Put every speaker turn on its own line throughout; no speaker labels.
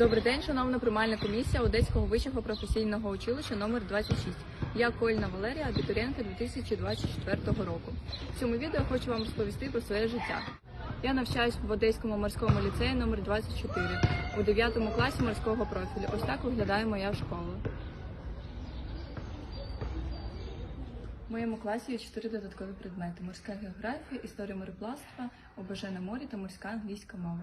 Добрий день, шановна приймальна комісія Одеського вищого професійного училища номер 26. Я Кольна Валерія, абітурієнтка 2024 року. В цьому відео хочу вам розповісти про своє життя. Я навчаюсь в Одеському морському ліцеї номер 24 у 9 класі морського профілю. Ось так виглядає моя школа. В моєму класі є чотири додаткові предмети: морська географія, історія мореплавства, ОБЖ на морі та морська англійська мова.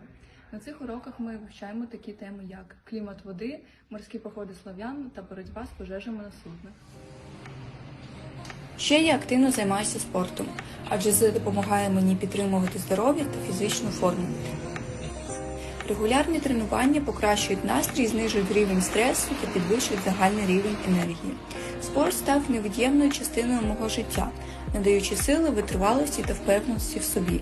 На цих уроках ми вивчаємо такі теми, як клімат води, морські походи слов'ян та боротьба з пожежами на суднах.
Ще я активно займаюся спортом, адже це допомагає мені підтримувати здоров'я та фізичну форму. Регулярні тренування покращують настрій, знижують рівень стресу та підвищують загальний рівень енергії. Спорт став невід'ємною частиною мого життя, надаючи сили, витривалості та впевненості в собі.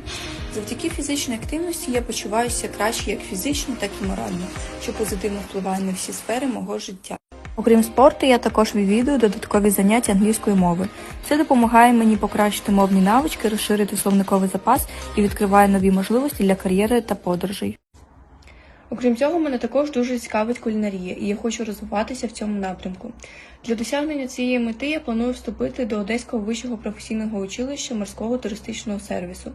Завдяки фізичній активності я почуваюся краще як фізично, так і морально, що позитивно впливає на всі сфери мого життя. Окрім спорту, я також відвідую додаткові заняття англійської мови. Це допомагає мені покращити мовні навички, розширити словниковий запас і відкриває нові можливості для кар'єри та подорожей. Окрім цього, мене також дуже цікавить кулінарія, і я хочу розвиватися в цьому напрямку. Для досягнення цієї мети я планую вступити до Одеського вищого професійного училища морського туристичного сервісу.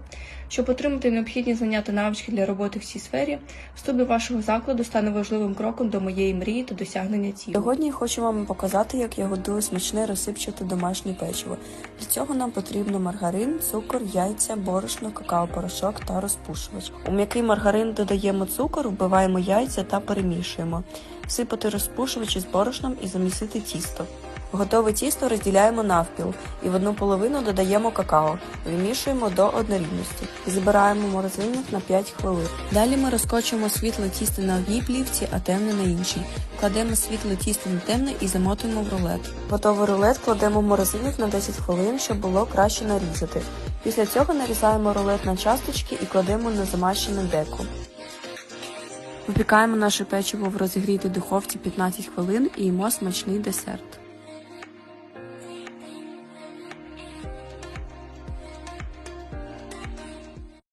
Щоб отримати необхідні знання та навички для роботи в цій сфері, вступ до вашого закладу стане важливим кроком до моєї мрії та досягнення цілі. Сьогодні я хочу вам показати, як я готую смачне розсипчате домашнє печиво. Для цього нам потрібно маргарин, цукор, яйця, борошно, какао-порошок та розпушувач. У м'який маргарин додаємо цукор, вбиваємо яйця та перемішуємо. Всипати розпушувач із борошном і замісити тісто. Готове тісто розділяємо навпіл і в одну половину додаємо какао, вимішуємо до однорідності і збираємо морозильник на 5 хвилин. Далі ми розкочуємо світле тісто на одній плівці, а темне на іншій. Кладемо світле тісто на темне і замотуємо в рулет. Готовий рулет кладемо в морозильник на 10 хвилин, щоб було краще нарізати. Після цього нарізаємо рулет на часточки і кладемо на замащене деко. Випікаємо наше печиво в розігрітій духовці 15 хвилин і їмо смачний десерт.